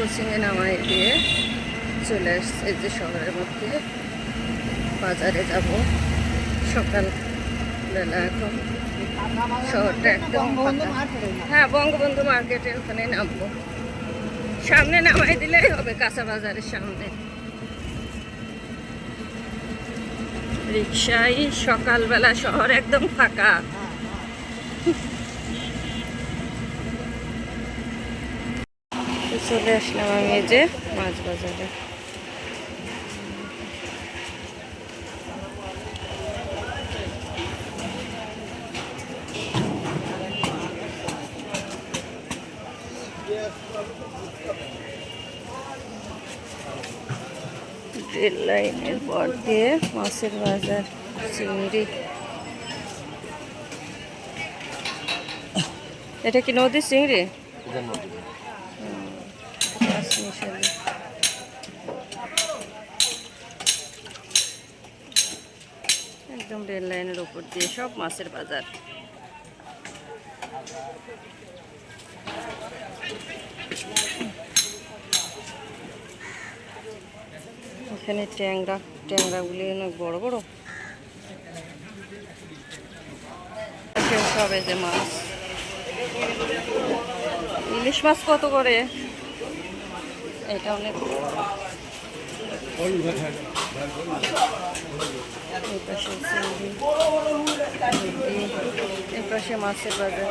কোচিংয়ে নামাই দিয়ে চলে আসছে যে শহরের মধ্যে। বাজারে যাব। সকাল বেলা এখন। শহরটা একদম। হ্যাঁ বঙ্গবন্ধু মার্কেটের ওখানে নামবো। সামনে নামাই দিলেই হবে, কাঁচা বাজারের সামনে। রিক্সায় সকালবেলা শহর একদম ফাঁকা। চলে আসলাম আমি এই যে মাছ বাজারে। রেল লাইনের পর দিয়ে মাছের বাজার, চিংড়ি। এটা কি নদীর চিংড়ি? একদম রেল লাইনের উপর দিয়ে সব মাছের বাজার। এখানে ট্যাংরা, ট্যাংরাগুলি অনেক বড় বড়। সব যে মাছ। ইলিশ মাছ কত করে? এটা অনেক। এই পাশে মাছের বাজার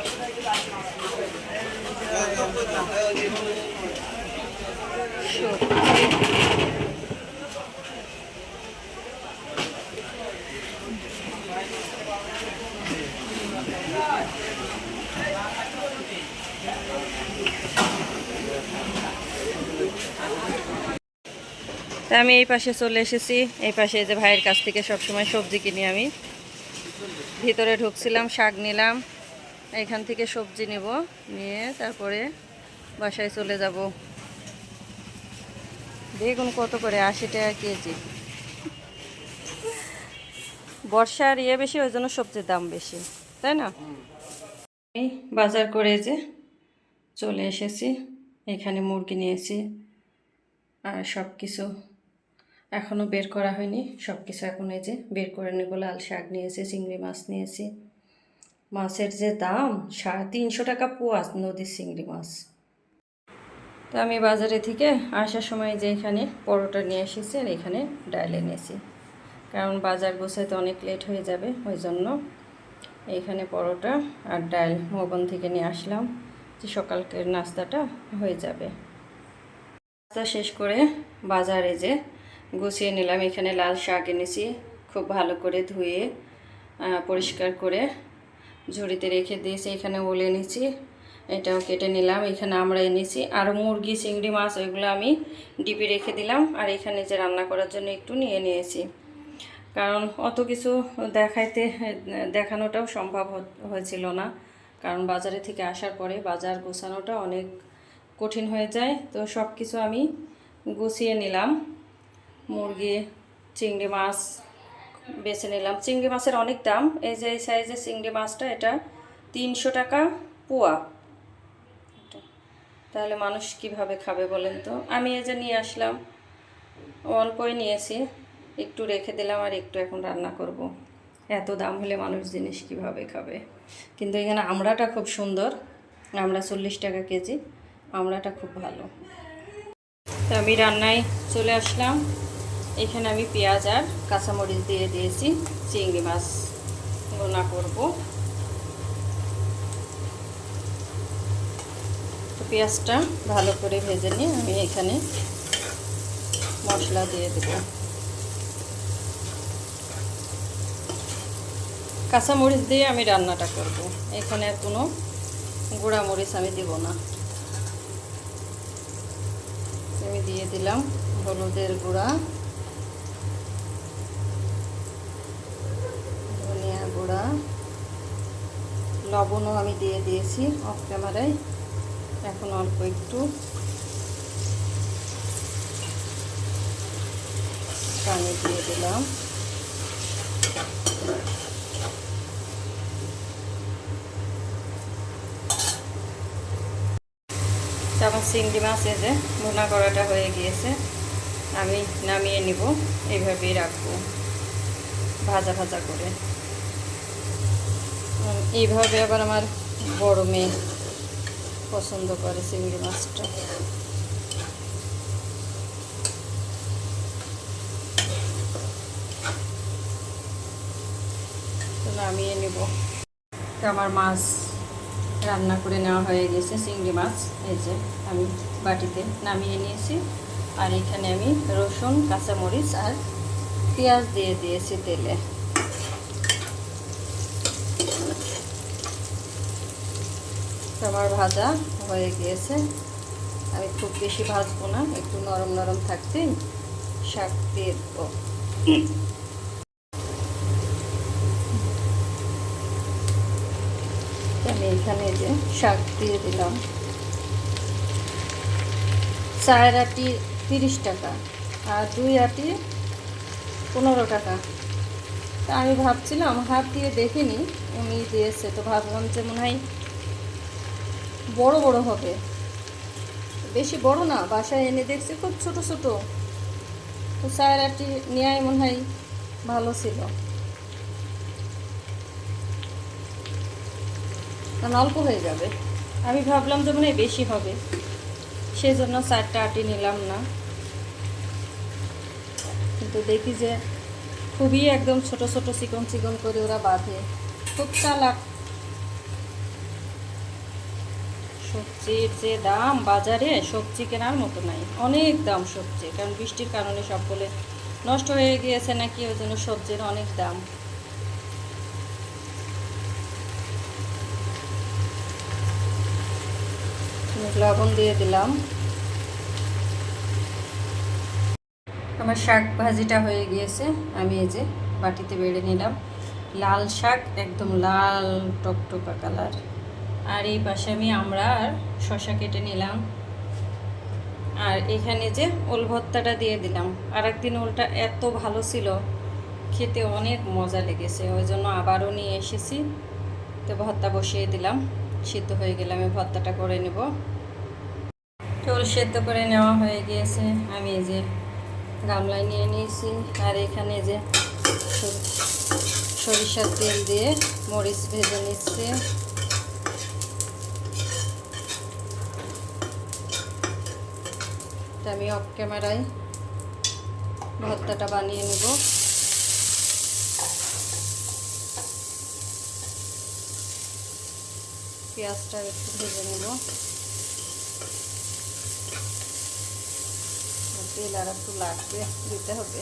সবজি তা আমি এই পাশে চলে এসেছি। এই পাশে যে ভাইয়ের কাছ থেকে সবসময় সবজি কিনি আমি। ভিতরে ঢুকছিলাম, শাক নিলাম। এখান থেকে সবজি নেব, নিয়ে তারপরে বাসায় চলে যাব। বেগুন কত করে? আশি টাকা কেজি। বর্ষার ইয়ে বেশি, ওই জন্য সবজির দাম বেশি, তাই না? আমি বাজার করে যে চলে এসেছি। এখানে মুরগি নিয়েছি আর সব কিছু এখনও বের করা হয়নি। সব কিছু এখন এই যে বের করে নেব, লাল শাক নিয়েছি, চিংড়ি মাছ নিয়েছি। মাছের যে দাম সাড়ে তিনশো টাকা পোয়া নদীর চিংড়ি মাছ। তো আমি বাজারে থেকে আসার সময় যে এখানে পরোটা নিয়ে এসেছি আর এখানে ডাল এনেছি। কারণ বাজার গোছাইতে অনেক লেট হয়ে যাবে, ওই জন্য এইখানে পরোটা আর ডাল মোবন থেকে নিয়ে আসলাম যে সকালকের নাস্তাটা হয়ে যাবে। নাস্তা শেষ করে বাজারে যে গুছিয়ে নিলাম। এখানে লাল শাক এনেছি, খুব ভালো করে ধুয়ে পরিষ্কার করে ঝুড়িতে রেখে দিয়েছি। এখানে ওলে নিয়েছি এটাও কেটে নিলাম। এখানে আমরা এনেছি আর মুরগি, চিংড়ি মাছ, ওইগুলো আমি ডিপে রেখে দিলাম। আর এখানে যে রান্না করার জন্য একটু নিয়ে নিয়েছি। কারণ অত কিছু দেখাইতে, দেখানোটাও সম্ভব হয়েছিল না। কারণ বাজারে থেকে আসার পরে বাজার গোছানোটা অনেক কঠিন হয়ে যায়। তো সব কিছু আমি গুছিয়ে নিলাম। মুরগি, চিংড়ি মাছ বেছে নিলাম। চিংড়ি মাছের অনেক দাম। এই যে এই সাইজের চিংড়ি মাছটা, এটা তিনশো টাকা পোয়া। তাহলে মানুষ কীভাবে খাবে বলেন তো? আমি এই যে নিয়ে আসলাম। অল্পই নিয়েছি। একটু রেখে দিলাম আর একটু এখন রান্না করব। এত দাম হলে মানুষ জিনিস কীভাবে খাবে? কিন্তু এখানে আমড়াটা খুব সুন্দর। আমরা চল্লিশ টাকা কেজি। আমড়াটা খুব ভালো। তো আমি রান্নায় চলে আসলাম। এখানে আমি পেঁয়াজ আর কাঁচামরিচ দিয়ে দিয়েছি, চিংড়ি মাছ রান্না করব। পেঁয়াজটা ভালো করে ভেজে নিয়ে আমি এখানে মশলা দিয়ে দেবো। কাঁচামরিচ দিয়ে আমি রান্নাটা করব। এখানে কোনো গুঁড়া মরিচ আমি দিব না। আমি দিয়ে দিলাম হলুদের গুঁড়া। গুঁড়া। লবণও আমি দিয়ে দিয়েছি অফ ক্যামেরায় এখন অল্প একটু পানি দিয়ে দিলাম। আমার চিংড়ি মাছ, এই যে ভুনা করাটা হয়ে গিয়েছে, আমি নামিয়ে নিব। এইভাবেই রাখব, ভাজা ভাজা করে। এইভাবে আবার আমার বড় মেয়ে পছন্দ করে চিংড়ি মাছটা। নামিয়ে নেব। আমার মাছ রান্না করে নেওয়া হয়ে গেছে, চিংড়ি মাছ। এই যে আমি বাটিতে নামিয়ে নিয়েছি। আর এখানে আমি রসুন, কাঁচামরিচ আর পেঁয়াজ দিয়ে দিয়েছি তেলে। তো আমার ভাজা হয়ে গিয়েছে। আমি খুব বেশি ভাজবো না, একটু নরম নরম থাকতেই শাক দিয়ে দেবো। আমি এখানে যে শাক দিয়ে দিলাম। চার আটি তিরিশ টাকা আর দুই আটি পনেরো টাকা। তা আমি ভাবছিলাম হাত দিয়ে দেখিনি, উনি দিয়েছে, তো ভাবলাম যে মনে হয় বড় বড় হবে। বেশি বড় না, বাসায় এনে দেখছি খুব ছোট ছোট। তো আটি নেওয়াই মনে হয় ভালো ছিল। কারণ অল্প হয়ে যাবে। আমি ভাবলাম যে মনে বেশি হবে সেই জন্য চারটা আটি নিলাম না। কিন্তু দেখি যে খুবই একদম ছোট ছোট চিকন চিকন করে ওরা বাঁধে। খুব চালাক। সবজির যে দাম বাজারে সবজি কেনার মতো নাই। অনেক দাম সবজি, কারণ বৃষ্টির কারণে সব বলে নষ্ট হয়ে গিয়েছে নাকি, ওই জন্য সবজির অনেক দাম। লবণ দিয়ে দিলাম। আমার শাক ভাজিটা হয়ে গিয়েছে, আমি এই যে বাটিতে বেড়ে নিলাম। লাল শাক, একদম লাল টকটকা কালার। আর এই পাশে আমি আমরা আর শশা কেটে নিলাম। আর এখানে যে ওল ভর্তাটা দিয়ে দিলাম আর একদিন ওলটা এত ভালো ছিল, খেতে অনেক মজা লেগেছে। ওই জন্য আবারও নিয়ে এসেছি। তো ভর্তা বসিয়ে দিলাম। সিদ্ধ হয়ে গেলে আমি ভর্তাটা করে নেব। ওল সেদ্ধ করে নেওয়া হয়ে গিয়েছে। আমি এই যে গামলায় নিয়ে নিয়েছি। আর এখানে যে সরিষার তেল দিয়ে মরিচ ভেজে নিচ্ছে। তা আমি অফ ক্যামেরায় ভর্তাটা বানিয়ে নেব। পেঁয়াজটা একটু ভেজে নেব। তেল আর একটু লাগবে, দিতে হবে।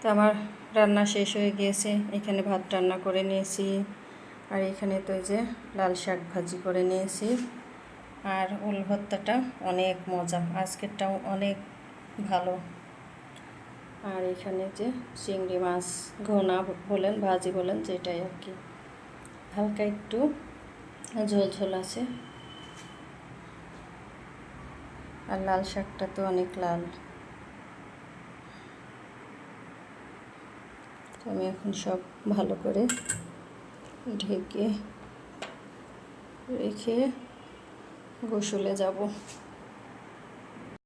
তো আমার রান্না শেষ হয়ে গিয়েছে। এখানে ভাত রান্না করে নিয়েছি। আর এখানে তো যে লাল শাক ভাজি করে নিয়েছি। আর উল ভর্তাটা অনেক মজা, আজকেরটাও অনেক ভালো। আর এখানে যে চিংড়ি মাছ ঘোনা বলেন, ভাজি বলেন, যেটাই আর কি। হালকা একটু ঝোল ঝোল আছে। আর লাল শাকটা তো অনেক লাল। আমি এখন সব ভালো করে ঢেকে রেখে গোসলে যাব।